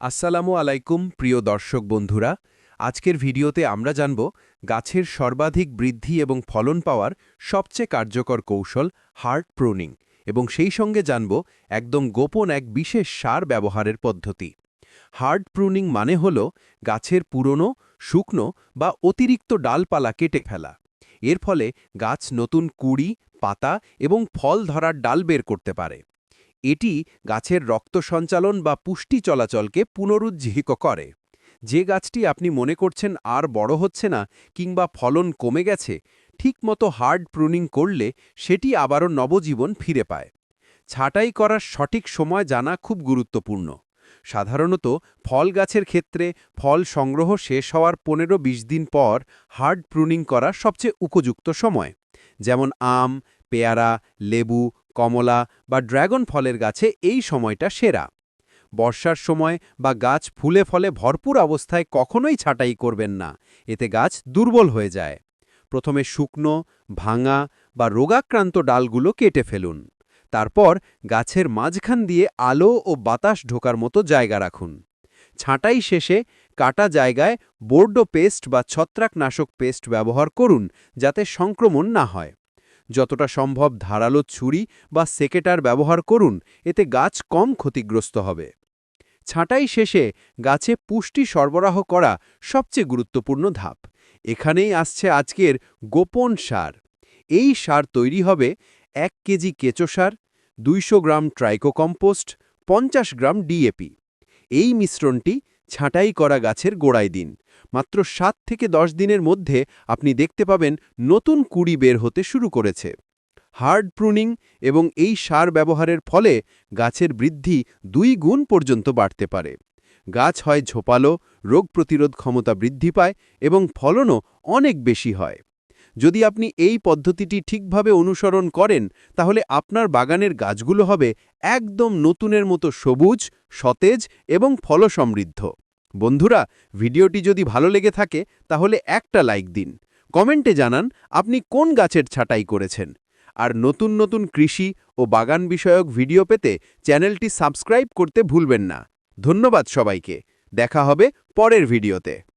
আসসালামু আলাইকুম, প্রিয় দর্শক বন্ধুরা। আজকের ভিডিওতে আমরা জানব গাছের সর্বাধিক বৃদ্ধি এবং ফলন পাওয়ার সবচেয়ে কার্যকর কৌশল হার্ট প্রুনিং এবং সেই সঙ্গে জানব একদম গোপন এক বিশেষ সার ব্যবহারের পদ্ধতি। হার্ড প্রুনিং মানে হল গাছের পুরনো, শুকনো বা অতিরিক্ত ডালপালা কেটে ফেলা। এর ফলে গাছ নতুন কুড়ি, পাতা এবং ফল ধরার ডাল বের করতে পারে। এটি গাছের রক্ত সঞ্চালন বা পুষ্টি চলাচলকে পুনরুজ্জীবিত করে। যে গাছটি আপনি মনে করছেন আর বড় হচ্ছে না কিংবা ফলন কমে গেছে, ঠিকমতো হার্ড প্রুনিং করলে সেটি আবারও নবজীবন ফিরে পায়। ছাঁটাই করার সঠিক সময় জানা খুব গুরুত্বপূর্ণ। সাধারণত ফল গাছের ক্ষেত্রে ফল সংগ্রহ শেষ হওয়ার পনেরো বিশ দিন পর হার্ড প্রুনিং করা সবচেয়ে উপযুক্ত সময়। যেমন আম, পেয়ারা, লেবু কমলা বা ড্রাগন ফলের গাছে এই সময়টা সেরা। বর্ষার সময় বা গাছ ফুলে ফলে ভরপুর অবস্থায় কখনোই ছাঁটাই করবেন না, এতে গাছ দুর্বল হয়ে যায়। প্রথমে শুকনো, ভাঙা বা রোগাক্রান্ত ডালগুলো কেটে ফেলুন। তারপর গাছের মাঝখান দিয়ে আলো ও বাতাস ঢোকার মতো জায়গা রাখুন। ছাঁটাই শেষে কাটা জায়গায় বোর্ডো পেস্ট বা ছত্রাকনাশক পেস্ট ব্যবহার করুন, যাতে সংক্রমণ না হয়। যতটা সম্ভব ধারালো ছুরি বা সেকেটার ব্যবহার করুন, এতে গাছ কম ক্ষতিগ্রস্ত হবে। ছাঁটাই শেষে গাছে পুষ্টি সরবরাহ করা সবচেয়ে গুরুত্বপূর্ণ ধাপ। এখানেই আসছে আজকের গোপন সার। এই সার তৈরি হবে এক কেজি কেঁচো সার, দুইশো গ্রাম ট্রাইকোকম্পোস্ট, পঞ্চাশ গ্রাম ডিএপি এই মিশ্রণটি ছাঁটাই করা গাছের গোড়ায় দিন। মাত্র সাত থেকে দশ দিনের মধ্যে আপনি দেখতে পাবেন নতুন কুড়ি বের হতে শুরু করেছে। হার্ড প্রুনিং এবং এই সার ব্যবহারের ফলে গাছের বৃদ্ধি দুই গুণ পর্যন্ত বাড়তে পারে। গাছ হয় ঝোপালো, রোগ প্রতিরোধ ক্ষমতা বৃদ্ধি পায় এবং ফলনও অনেক বেশি হয়। যদি আপনি এই পদ্ধতিটি ঠিকভাবে অনুসরণ করেন, তাহলে আপনার বাগানের গাছগুলো হবে একদম নতুনের মতো সবুজ, সতেজ এবং ফলসমৃদ্ধ। বন্ধুরা, ভিডিওটি যদি ভালো লেগে থাকে, তাহলে একটা লাইক দিন। কমেন্টে জানান, আপনি কোন গাছের ছাঁটাই করেছেন? আর নতুন নতুন কৃষি ও বাগান বিষয়ক ভিডিও পেতে চ্যানেলটি সাবস্ক্রাইব করতে ভুলবেন না। ধন্যবাদ সবাইকে। দেখা হবে পরের ভিডিওতে।